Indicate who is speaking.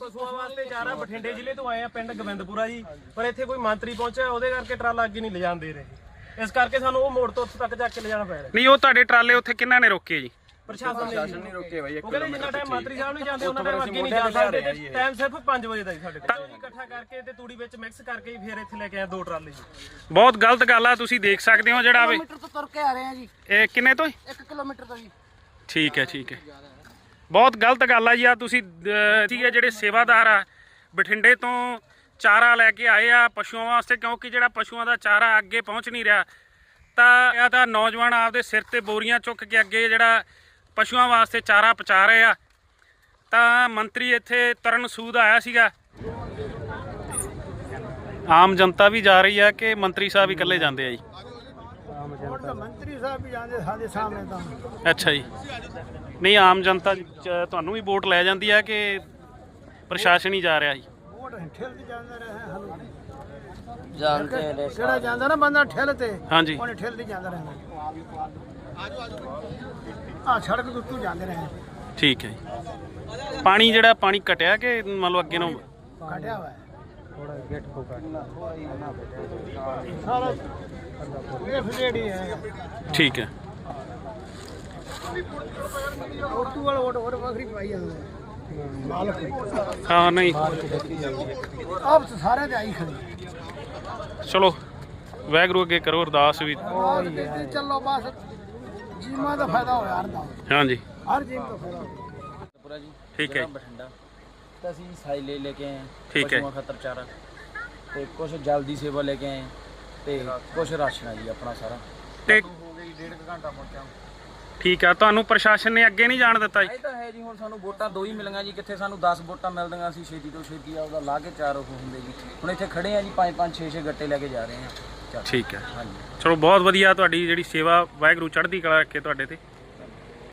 Speaker 1: ਪਸ਼ੂਆਂ ਵਾਸਤੇ ਚਾਰਾ ਬਠਿੰਡੇ ਜ਼ਿਲ੍ਹੇ ਤੋਂ ਆਏ ਆ ਪਿੰਡ ਗੋਬਿੰਦਪੁਰਾ ਜੀ। ਪਰ ਇੱਥੇ ਕੋਈ ਮੰਤਰੀ ਪਹੁੰਚਿਆ ਉਹਦੇ ਕਰਕੇ ਟਰਾਲਾ ਅੱਗੇ ਨਹੀਂ ਲਿਜਾਣ ਦੇ ਰਹੇ। ਇਸ ਕਰਕੇ ਸਾਨੂੰ ਉਹ ਮੋੜ ਤੋਂ ਉੱਥੇ ਤੱਕ ਚੱਕ ਕੇ ਲਿਜਾਣਾ ਪੈ ਰਿਹਾ।
Speaker 2: ਨਹੀਂ ਉਹ ਤੁਹਾਡੇ ਟਰਾਲੇ ਉੱਥੇ ਕਿੰਨਾਂ ਨੇ ਰੋਕੇ ਜੀ?
Speaker 1: ਪ੍ਰਸ਼ਾਸਨ ਨੇ ਨਹੀਂ ਰੋਕੇ ਬਾਈ ਉਹ ਕਹਿੰਦੇ ਜਿੰਨਾ ਟਾਈਮ ਮੰਤਰੀ ਸਾਹਿਬ ਨਹੀਂ ਜਾਂਦੇ ਉਹਨਾਂ ਟਾਈਮ ਅੱਗੇ ਨਹੀਂ ਜਾ ਸਕਦੇ ਤੇ ਟਾਈਮ ਸਿਰਫ 5 ਵਜੇ ਦਾ ਜੀ ਸਾਡੇ ਕੋਲ। ਇਕੱਠਾ ਕਰਕੇ ਤੇ ਤੂੜੀ ਵਿੱਚ ਮਿਕਸ ਕਰਕੇ ਹੀ ਫਿਰ ਇੱਥੇ ਲੈ ਕੇ ਆਏ ਦੋ ਟਰਾਲੇ ਜੀ।
Speaker 2: ਬਹੁਤ ਗਲਤ ਗੱਲ ਆ ਤੁਸੀਂ ਦੇਖ ਸਕਦੇ ਹੋ ਜਿਹੜਾ ਵੇ
Speaker 3: ਕਿਲੋਮੀਟਰ ਤੋਂ ਤੁਰ ਕੇ ਆ ਰਹੇ ਆ ਜੀ।
Speaker 2: ਇਹ ਕਿੰਨੇ ਤੋਂ
Speaker 3: 1 ਕਿਲੋਮੀਟਰ ਤੋਂ ਜੀ।
Speaker 2: ਠੀਕ ਹੈ ਠੀਕ ਹੈ। ਬਹੁਤ ਗਲਤ ਗੱਲ ਆ ਜੀ ਆ ਤੁਸੀਂ ਠੀਕ ਹੈ, ਜਿਹੜੇ ਸੇਵਾਦਾਰ ਆ, ਬਠਿੰਡੇ ਤੋਂ ਚਾਰਾ ਲੈ ਕੇ ਆਏ ਆ ਪਸ਼ੂਆਂ ਵਾਸਤੇ, ਕਿਉਂਕਿ ਜਿਹੜਾ ਪਸ਼ੂਆਂ ਦਾ ਚਾਰਾ ਅੱਗੇ ਪਹੁੰਚ ਨਹੀਂ ਰਿਹਾ, ਤਾਂ ਇਹ ਤਾਂ ਨੌਜਵਾਨ ਆਪਦੇ ਸਿਰ ਤੇ ਬੋਰੀਆਂ ਚੁੱਕ ਕੇ ਅੱਗੇ ਜਿਹੜਾ ਪਸ਼ੂਆਂ ਵਾਸਤੇ ਚਾਰਾ ਪਹੁੰਚਾ ਰਹੇ ਆ। ਤਾਂ ਮੰਤਰੀ ਇੱਥੇ ਤਰਨ ਸੂਦ ਆਇਆ ਸੀਗਾ। ਆਮ ਜਨਤਾ ਵੀ ਜਾ ਰਹੀ ਆ ਕਿ ਮੰਤਰੀ ਸਾਹਿਬ ਹੀ ਇਕੱਲੇ ਜਾਂਦੇ ਆ ਜੀ।
Speaker 3: ਮੰਤਰੀ ਸਾਹਿਬ ਵੀ ਜਾਂਦੇ ਸਾਡੇ ਸਾਹਮਣੇ ਤਾਂ।
Speaker 2: ਅੱਛਾ ਜੀ। ਨਹੀਂ ਆਮ ਜਨਤਾ ਚ- ਤੁਹਾਨੂੰ ਵੀ ਵੋਟ ਲੈ ਜਾਂਦੀ ਹੈ ਕਿ ਪ੍ਰਸ਼ਾਸਨ ਹੀ ਜਾ ਰਿਹਾ ਜੀ?
Speaker 3: ਵੋਟ ਠੇਲ ਤੇ ਜਾਂਦਾ ਰਿਹਾ ਹਲੋ
Speaker 4: ਜਾਣਦੇ ਨੇ
Speaker 3: ਕਿਹੜਾ ਜਾਂਦਾ ਨਾ ਬੰਦਾ ਠੇਲ ਤੇ
Speaker 2: ਹਾਂਜੀ।
Speaker 3: ਉਹਨੇ ਠੇਲ ਤੇ ਜਾਂਦਾ ਰਹਿੰਦਾ ਆ ਸੜਕ ਦੇ ਉੱਤੋਂ ਜਾਂਦੇ ਰਹੇ।
Speaker 2: ਠੀਕ ਹੈ ਜੀ। ਪਾਣੀ ਜਿਹੜਾ ਪਾਣੀ ਘਟਿਆ ਕਿ ਮੰਨ ਲਓ ਅੱਗੇ ਨੂੰ?
Speaker 3: ਕਾਟਿਆ ਹੋਇਆ। ਹੈ
Speaker 2: ਠੀਕ ਹੈ
Speaker 3: ਉਰਦੂ ਵਾਲਾ ਵੋਟ ਹੋਰ ਵੱਖਰੀ ਪਾਈ ਜਾਂਦਾ ਮਾਲਕ
Speaker 2: ਹਾਂ ਨਹੀਂ।
Speaker 3: ਆਪ ਸਾਰੇ ਤੇ ਆਈ ਖੜੀ
Speaker 2: ਚਲੋ ਵੈਗਰੂ ਅੱਗੇ ਕਰੋ ਅਰਦਾਸ ਵੀ।
Speaker 3: ਚੱਲੋ ਬਸ ਜੀਮਾ ਦਾ ਫਾਇਦਾ ਹੋਇਆ ਹਰ ਦਾ
Speaker 2: ਹਾਂਜੀ।
Speaker 3: ਹਰ ਜੀਮ ਦਾ ਫਾਇਦਾ। ਹੋਇਆ
Speaker 4: ਪੂਰਾ ਜੀ
Speaker 2: ਠੀਕ ਹੈ।
Speaker 4: ਜ਼ਿਲ੍ਹਾ
Speaker 2: ਜੀ।
Speaker 4: ਬਠਿੰਡਾ। ਤਾਂ ਅਸੀਂ ਸਾਈਲੇ ਲੈ ਕੇ ਆਏ। ਹਾਂ
Speaker 2: ਠੀਕ ਹੈ।
Speaker 4: ਪਸ਼ੂਆਂ ਖਾਤਰ ਚਾਰਾ। ਤੇ ਕੁਝ ਜਲਦੀ ਸੇਵਾ ਲੈ ਕੇ ਆਏ ਤੇ ਕੁਝ ਰਾਸ਼ਨ ਆ ਜੀ ਆਪਣਾ ਸਾਰਾ।
Speaker 2: ਤੇ
Speaker 4: ਹੋ ਗਈ ਡੇਢ ਕੁ ਘੰਟਾ ਪਹੁੰਚਾ
Speaker 2: ਠੀਕ ਆ ਤੁਹਾਨੂੰ ਪ੍ਰਸ਼ਾਸਨ ਨੇ ਅੱਗੇ ਨਹੀਂ ਜਾਣ ਦਿੱਤਾ ਜੀ?
Speaker 4: ਇਹ ਤਾਂ ਹੈ ਜੀ ਹੁਣ ਸਾਨੂੰ ਵੋਟਾਂ ਦੋ ਹੀ ਮਿਲੀਆਂ ਜੀ ਕਿੱਥੇ ਸਾਨੂੰ 10 ਵੋਟਾਂ ਮਿਲਦੀਆਂ ਸੀ ਛੇਤੀ ਤੋਂ ਛੇਤੀ ਆ ਉਹਦਾ ਲਾ ਕੇ ਚਾਰ ਉਹ ਹੁੰਦੇ ਜੀ। ਹੁਣ ਇੱਥੇ ਖੜੇ ਆ ਜੀ 5 5 6 6 ਗੱਟੇ ਲੈ ਕੇ ਜਾ ਰਹੇ ਆ। ਚੱਲ
Speaker 2: ਠੀਕ ਹੈ।
Speaker 4: ਹਾਂਜੀ।
Speaker 2: ਚਲੋ ਬਹੁਤ ਵਧੀਆ ਤੁਹਾਡੀ ਜਿਹੜੀ ਸੇਵਾ ਵਾਹਿਗੁਰੂ ਚੜ੍ਹਦੀ ਕਲਾ ਰੱਖੇ ਤੁਹਾਡੇ ਤੇ।